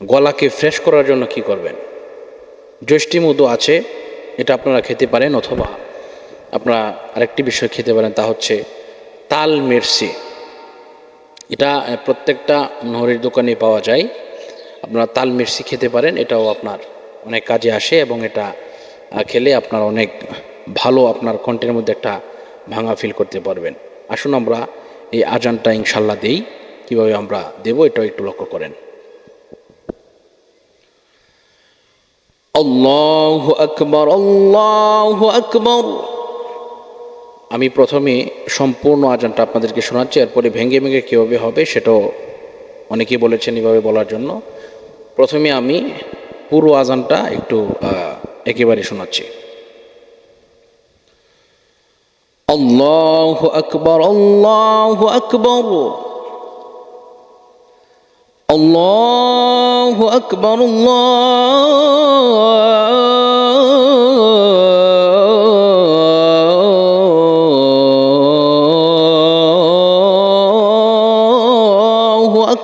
গলাকে fresh করার জন্য কি করবেন? জ্যৈষ্ঠী মধু আছে, এটা আপনারা খেতে পারেন অথবা আপনারা আরেকটি বিষয় খেতে পারেন, তা হচ্ছে তাল মির্চি এটা প্রত্যেকটা নহরির দোকানে পাওয়া যায়। আপনারা তাল মির্চি খেতে পারেন, এটাও আপনার অনেক কাজে আসে এবং এটা খেলে আপনার অনেক ভালো আপনার কণ্ঠের মধ্যে একটা ভাঙা ফিল করতে পারবেন। আসুন আমরা এই আজানটা ইনশাল্লাহ দেই। কীভাবে আমরা দেবো, এটাও একটু লক্ষ্য করেন। আল্লাহ আকবর আল্লাহ আকবর। আমি প্রথমে সম্পূর্ণ আজানটা আপনাদেরকে শোনাচ্ছি, এরপরে ভেঙে ভেঙে কীভাবে হবে সেটাও অনেকেই বলেছেন এভাবে বলার জন্য। প্রথমে আমি পুরো আজানটা একটু একেবারে শোনাচ্ছি। আল্লাহ আকবর আল্লাহ আকবর। আল্লাহ আকবর, আল্লাহ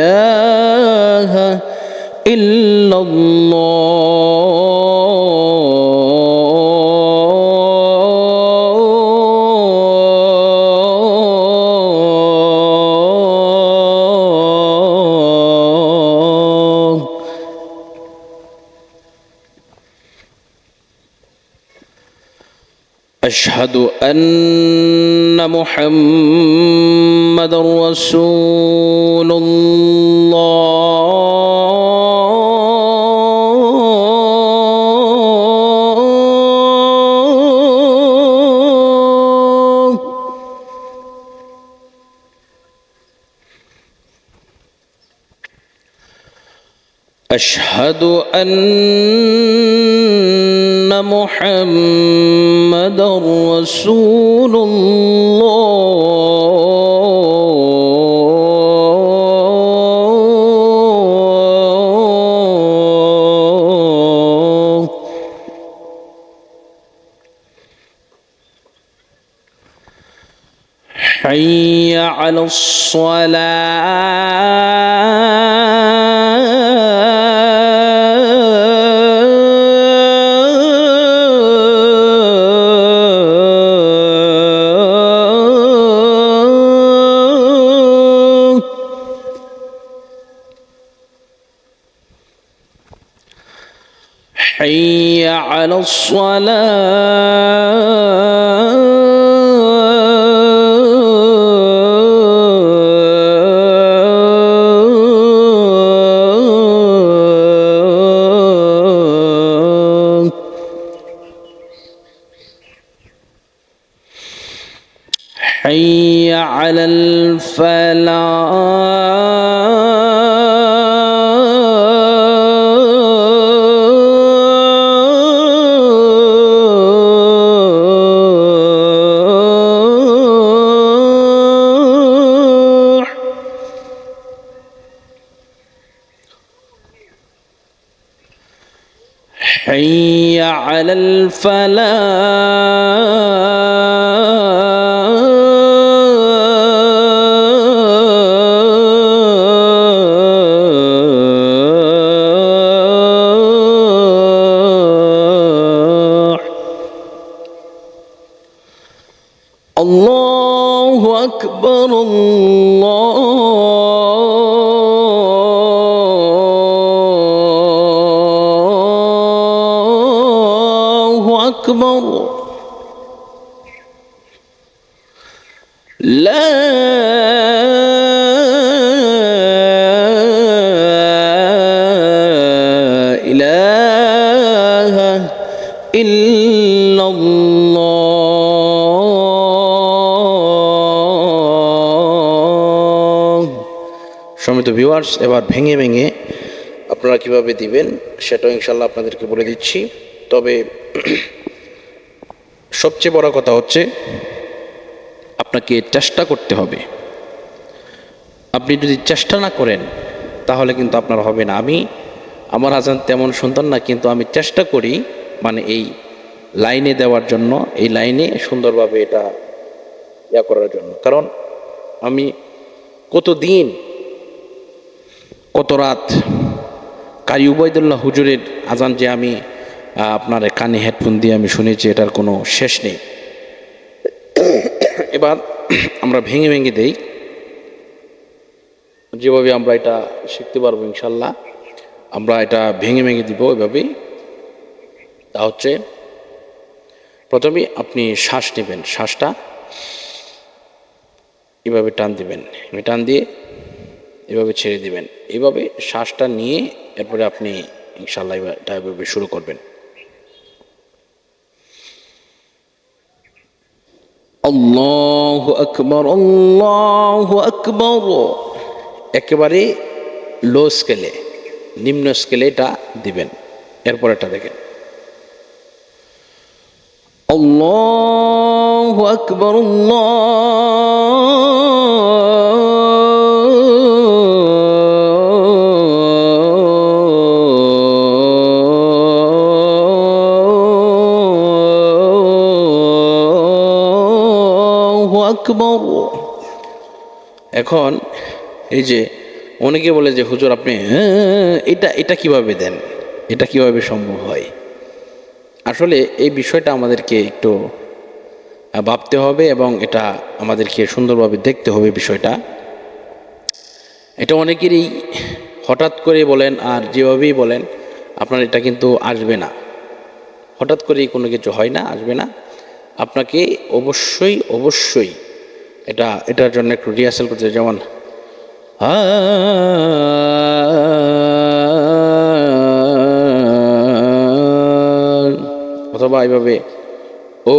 إله إلا الله. أشهد أن أن محمد رسول الله. أشهد أن محمد رسول الله. حي على الصلاة حي على الفلاح. حي على الفلاح. الله أكبر الله إله إلا الله সমিত ভিউয়ার্স এবার ভেঙে ভেঙে আপনারা কিভাবে দিবেন সেটাও ইনশাল্লাহ আপনাদেরকে বলে দিচ্ছি তবে সবচেয়ে বড় কথা হচ্ছে আপনাকে চেষ্টা করতে হবে আপনি যদি চেষ্টা না করেন তাহলে কিন্তু আপনার হবে না আমি আমার আজান তেমন সুন্দর না, কিন্তু আমি চেষ্টা করি মানে এই লাইনে দেওয়ার জন্য, এই লাইনে সুন্দরভাবে এটা ইয়া করার জন্য। কারণ আমি কত দিন কত রাত কারি উবায়দুল্লাহ হুজুরের আজান যে আমি আপনার কানে হেডফোন দিয়ে আমি শুনেছি, এটার কোনো শেষ নেই। এবার আমরা ভেঙে ভেঙে দেই। যেভাবে আমরা এটা শিখতে পারব ইনশাল্লাহ। আমরা এটা ভেঙে ভেঙে দিব এভাবেই। তা হচ্ছে প্রথমে আপনি শ্বাস নেবেন শ্বাসটা এভাবে টান দিবেন। টান দিয়ে এভাবে ছেড়ে দিবেন। এভাবে শ্বাসটা নিয়ে এরপরে আপনি ইনশাল্লাহ এটা এভাবে শুরু করবেন। আল্লাহু আকবর আল্লাহু আকবর। একেবারে লো স্কেলে। নিম্ন স্কেলে এটা দিবেন। এরপর এটা দেখেন। আকবর। এখন এই যে অনেকে বলে যে হুজুর আপনি হ্যাঁ, এটা এটা কীভাবে দেন? এটা কীভাবে সম্ভব হয়? আসলে এই বিষয়টা আমাদেরকে একটু ভাবতে হবে এবং এটা আমাদেরকে সুন্দরভাবে দেখতে হবে বিষয়টা। এটা অনেকেরই হঠাৎ করে বলেন আর যেভাবেই বলেন আপনার এটা কিন্তু আসবে না। হঠাৎ করেই কোনো কিছু হয় না আসবে না। আপনাকে অবশ্যই অবশ্যই এটা এটার জন্য একটু রিহার্সাল করতে যেমন অথবা এভাবে ও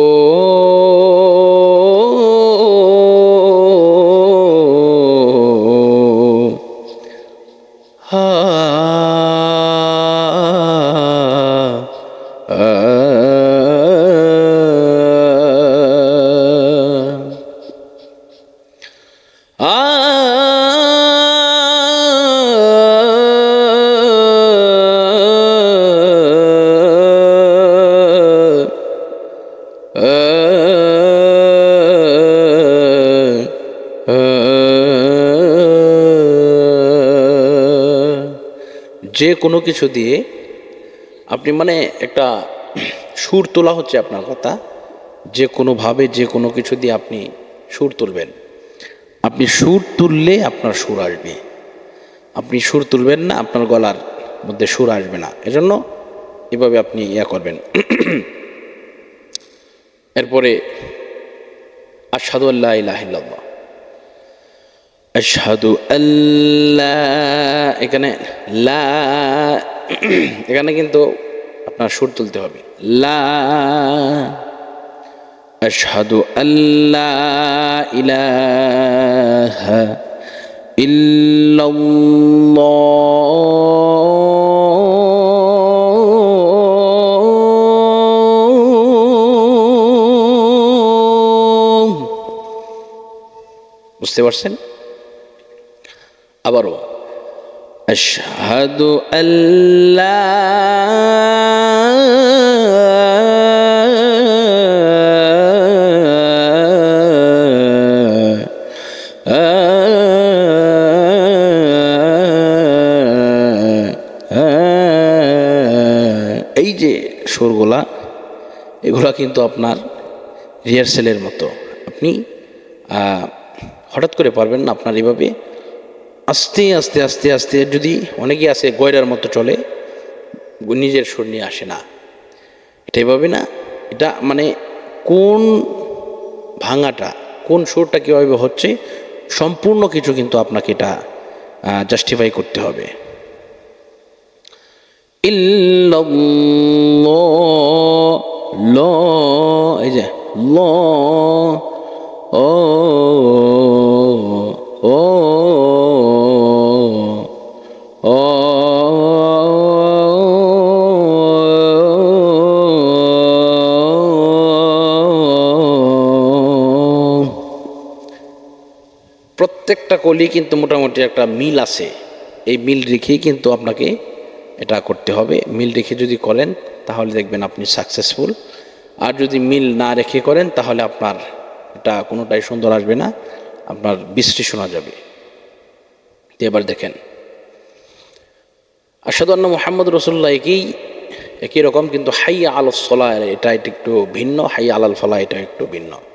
যে কোনো কিছু দিয়ে আপনি মানে একটা সুর তোলা হচ্ছে আপনার কথা, যে কোনোভাবে যে কোনো কিছু দিয়ে আপনি সুর তুলবেন। আপনি সুর তুললে আপনার সুর আসবে। আপনি সুর তুলবেন না, আপনার গলার মধ্যে সুর আসবে না। এজন্য এভাবে আপনি ইয়া করবেন। এরপরে আসাদু আল্লাহ ইলাহিল্লাহ আশহাদু আল্লাহ এখানে লা, এখানে কিন্তু আপনার সুর তুলতে হবে। লা, আশহাদু আল্লাহ ইলাহা ইল্লাল্লাহ। বুঝতে পারছেন? আবারও। আশহাদু এই যে সুরগুলা এগুলা কিন্তু আপনার রিহার্সেলের মতো। আপনি হঠাৎ করে পারবেন না আপনার এভাবে আস্তে আস্তে আস্তে আস্তে যদি অনেকে আছে গয়রার মতো চলে, নিজের সুর নিয়ে আসে না। এটা এভাবে না, এটা মানে কোন ভাঙাটা, কোন সুরটা কীভাবে হচ্ছে, সম্পূর্ণ কিছু কিন্তু আপনাকে এটা জাস্টিফাই করতে হবে। ল এই যে, ল ও ও প্রত্যেকটা কলি কিন্তু মোটামুটি একটা মিল আছে। এই মিল রেখেই কিন্তু আপনাকে এটা করতে হবে। মিল রেখে যদি করেন, তাহলে দেখবেন আপনি সাকসেসফুল আর যদি মিল না রেখে করেন, তাহলে আপনার এটা কোনোটাই সুন্দর আসবে না। আপনার বৃষ্টি শোনা যাবে। এবার দেখেন। আসাদুল্লাহ মোহাম্মদ রসুল্লাহ একই একই রকম কিন্তু হাই আল সলা এটা একটু ভিন্ন। হাই আলাল ফলা এটা একটু ভিন্ন।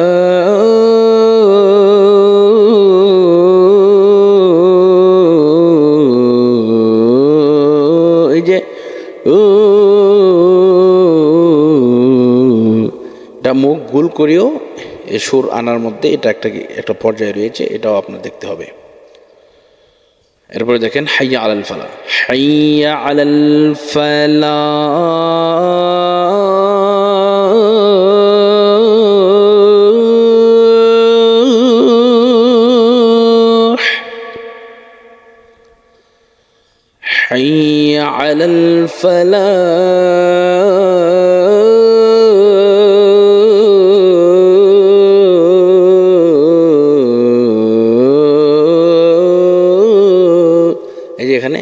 এটা মুখ গুল করেও এ সুর আনার মধ্যে এটা একটা একটা পর্যায়ে রয়েছে এটাও আপনার দেখতে হবে এরপরে দেখেন হাইয়া আলাল ফালা حي على الفلاح حي على الفلاح যে এখানে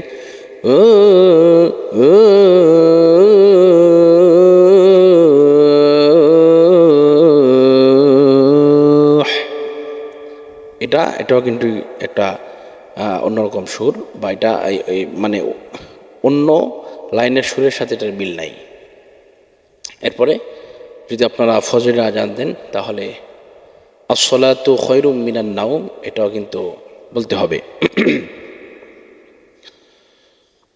এটা, এটাও কিন্তু একটা অন্যরকম সুর বা এটা মানে অন্য লাইনের সুরের সাথে এটার মিল নাই। এরপরে যদি আপনারা ফজরের আজান দেন, তাহলে আসলাতু খৈরুম মিনান নাউম এটাও কিন্তু বলতে হবে।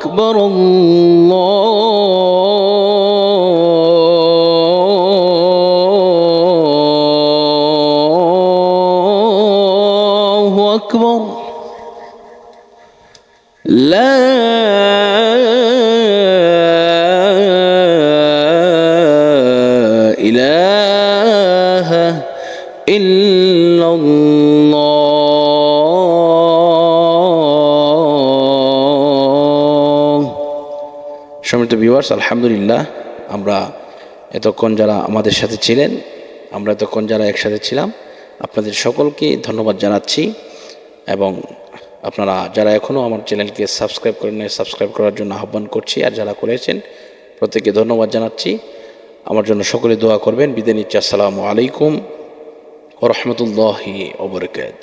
أكبر الله أكبر. সম্মানিত ভিউয়ার্স আলহামদুলিল্লাহ, আমরা এতক্ষণ যারা আমাদের সাথে ছিলেন, আমরা এতক্ষণ যারা একসাথে ছিলাম, আপনাদের সকলকে ধন্যবাদ জানাচ্ছি এবং আপনারা যারা এখনও আমার চ্যানেলকে সাবস্ক্রাইব করেন সাবস্ক্রাইব করার জন্য আহ্বান করছি, আর যারা করেছেন, প্রত্যেককে ধন্যবাদ জানাচ্ছি। আমার জন্য সকলে দোয়া করবেন। বিদায় নিচ্ছি। আসসালামু আলাইকুম ও রহমতুল্লাহি ওবরকাত